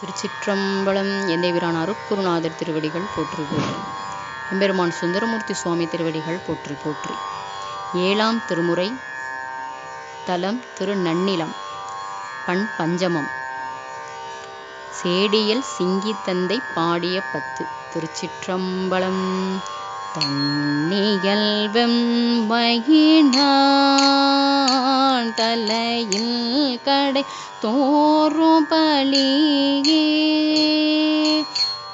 திருச்சிற்றம்பலம் எந்தைபிரான் அருட்குருநாதர் திருவடிகள் போற்றி போற்றி. எம்பெருமான் சுந்தரமூர்த்தி சுவாமி திருவடிகள் போற்றி போற்றி. ஏழாம் திருமுறை தலம் திருநன்னிலம் பண் பஞ்சமம். சேடியல் சிங்கித்தந்தை பாடிய பத்து திருச்சிற்றம்பலம். தன்னியல் வெம்பயினான் தலையில் கடை தோறும் பலியே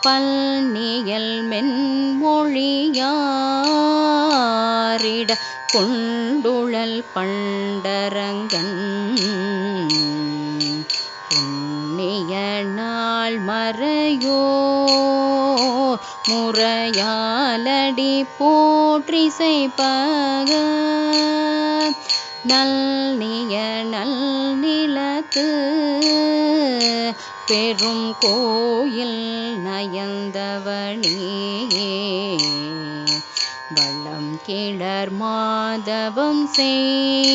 பல்னியல் மென்மொழியாரிட கொண்டுழல் பண்டரங்கன். புண்ணிய நாள் மறையோ. முறையா போற்றி செய்பக நல்நிய நல் நிலத்து பெரும் கோயில் நயந்தவனே வளம் கிளர் மாதவம் செய்மலை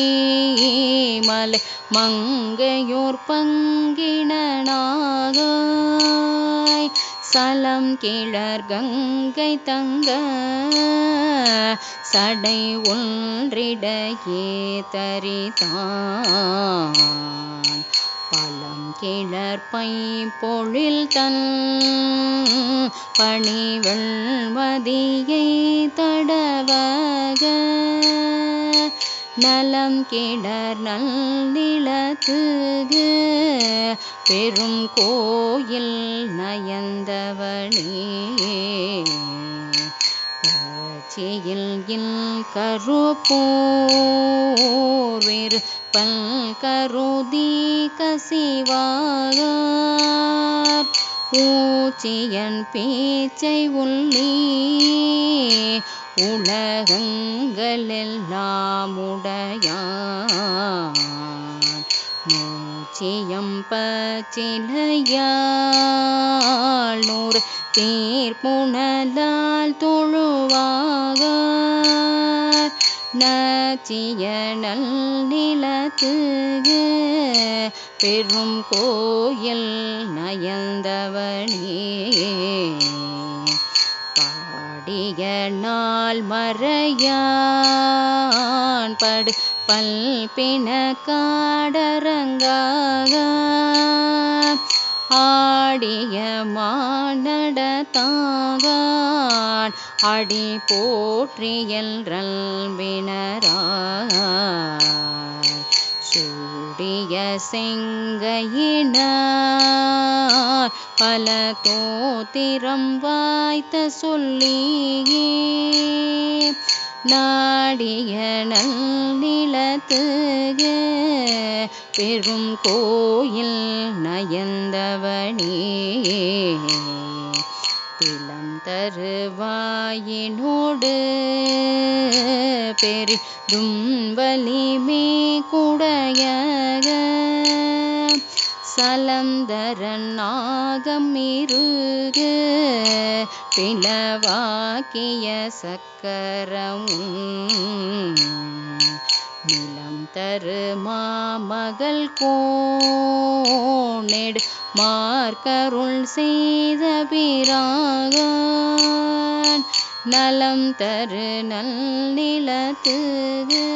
மங்கையோர் பங்கினாகாய் சலம் கிளர் கங்கை தங்க சடை ஒன்றிடையே தரிதான் பழம் கிளர் பை பொழில் தன் பணிவெள்மதியை தடவக. நலம் கிளர் நல்லிலத்துகு பெரும் கோயில் நயந்தவனே பச்சையில் இல் கருப்போர் வேறு பல் கருதி கசிவார் ஊச்சியன் பேச்சை உள்ளே உலகங்களெல்லாம் உடையான் மூச்சியம் பச்சிலையாள் நூறு தீர்ப்புணலால் தொழுவாக நச்சிய நல் நிலத்துகு பெரும் கோயில் நயந்தவனே. பாடிய நாள் மறையான் படு பல்பின காடரங்கா அடிய மானடத்தாகான் அடி போற்றியல்றல் சூடிய செங்கையினார். பல தோத்திரம் வாய்த்த சொல்லியே. நாடிய நல் நிலத்துகு பெரும் கோயில் நயந்தவனே. திலம் தருவாயினோடு பெரிதும் வலிமே குடையக. சலந்தரன் நாகம் இருகு பிளவாக்கிய சக்கரம் நிலம் தரு மாமகள் கோணெடு மார்க்கருள் செய்த பிராகான். நலம் தரு நல் நிலத்துகு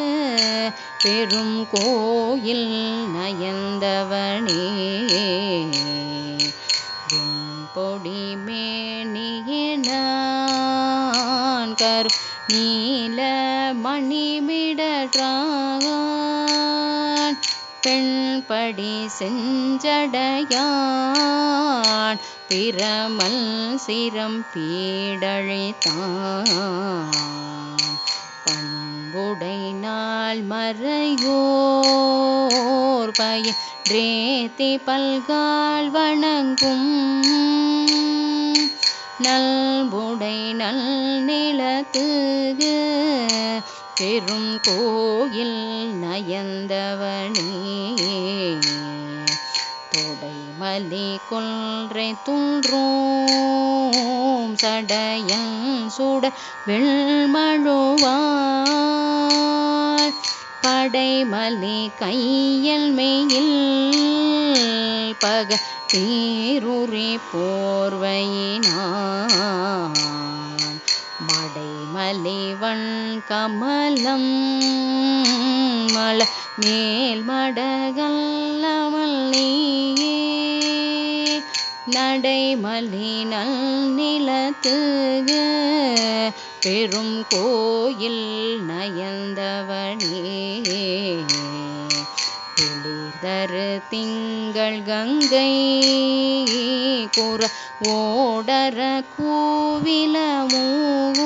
பெரும் கோயில் நயந்தவனே. பொடி மேனியினான் கரு நீல மணிமிடற்றான் பெண்படி செஞ்சடையான். பிரமல் சிரம் பீடழைத்தான். பண்புடை நாள் மறையோர் பயன்றேத்தி பல்கால் வணங்கும். நல்புடை நல் நிலத்துகு பெரும் கோயில் நயந்தவனே. தொடைமலி கொன்றை துன்றோம் சடையன் சுட வெள்மழுவாள் படைமலி கையல் மெயில் பக சீருறி போர்வையினார். மலைவன் கமலம் மல மேல் மடகல்லமல் நீயே நடைமலினல் நிலத்துக பெரும் கோயில் நயந்தவனே. குளிர்தரு திங்கள் கங்கை குற ஓடர கூவில மூவோ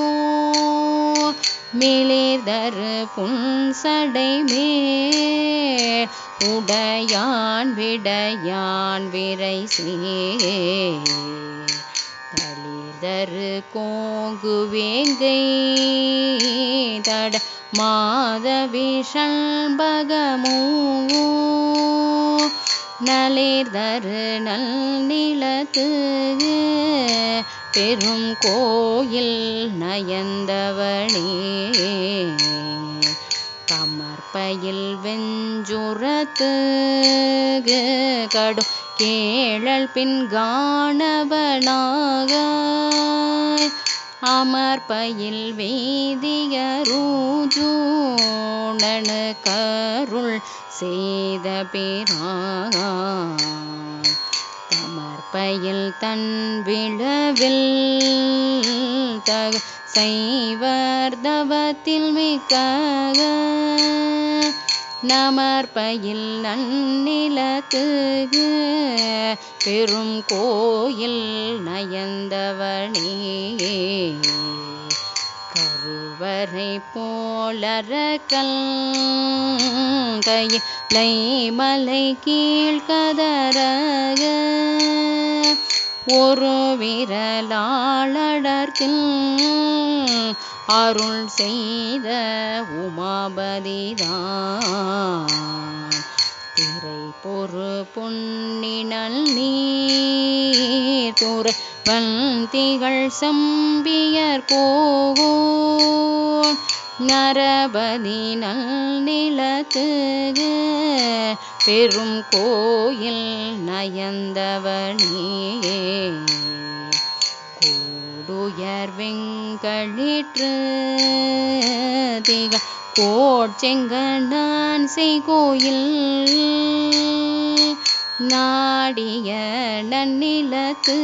மிளிர்தரு புன்சடை மேல் உடையான் விடையான் விரை தளிர்தரு கோங்கு வேங்கை தட மாதவிஷல் பகமூ நளிர்தரு நல் நிலத்து பெரும் கோயில் நயந்தவனே கமர்பயில் வெஞ்சுரத்து கடும் கேழல் பின் காணவனாக. அமர்பயில் வேதியரூஜூணனு கருள் செய்த பிரான் பயில் தன் விழவில் தக செய்வர்தவத்தில் மிக்க நமர்பயில் நன்னிலத்து பெரும் கோயில் நயந்தவனே. கருவறை போலரக்கல் கையிலை மலை கீழ்கதரக ஒரு விரலாளடர்க்கில் அருள் செய்த உமாபதிதான். திரை பொறு பொன்னினல் நீர் துறை வந்திகள் சம்பியர் கோகோன் நரபதி நல் பெரும் கோயில் நயந்தவனே கூடுயர் வெங்கழிற்று திக கோட்செங்கடான் செய்கோயில் நாடிய நன்னிலக்கு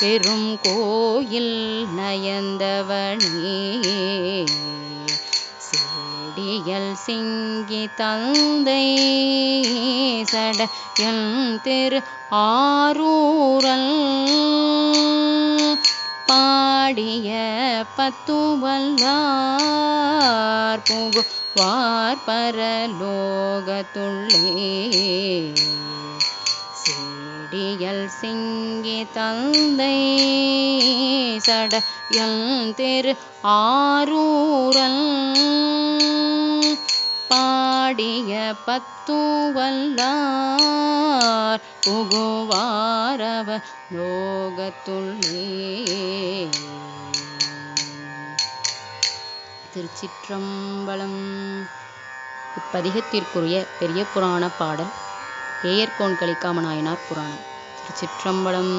பெரும் கோயில் நயந்தவனே. சேடியல் சிங்கி தந்தை சடையல் திரு ஆரூரல். பாடிய பத்துவல்லார் புகுவார் பரலோகத்துள்ளே. சேடியல் சிங்கி தந்தை சடையல் திரு ஆரூரல் பாடிய பத்துவல்லார் புகுவாரவ லோகத்துள்ளே திருச்சிற்றம்பலம் இப்பதிகத்திற்குரிய பெரிய புராண பாடல் ஏயர்கோன் கலிக்காமநாயனார் புராணம். திருச்சிற்றம்பலம்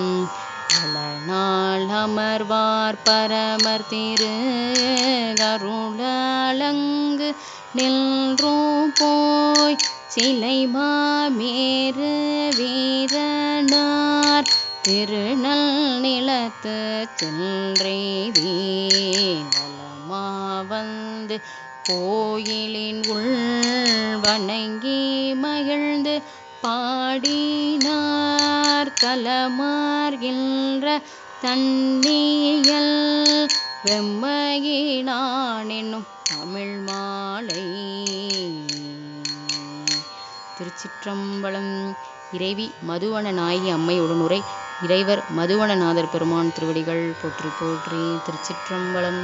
நாள் அமர்வார் பரமர் திரு. கருளங்கு நின்றோ போய் சிலை மாமேறு வீரனார். திருநல் நிலத்து சென்றேவி நலமா வந்து கோயிலின் உள் வணங்கி மகிழ்ந்து பாடினார். கலமார்கின்ற தன்னியல் வெம்மையினான் என்னும் தமிழ் மாலை. திருச்சிற்றம்பலம் இறைவி மதுவன நாயகி அம்மையுடன் உரை இறைவர் மதுவனநாதர் பெருமான் திருவடிகள் போற்றி போற்றி திருச்சிற்றம்பலம்.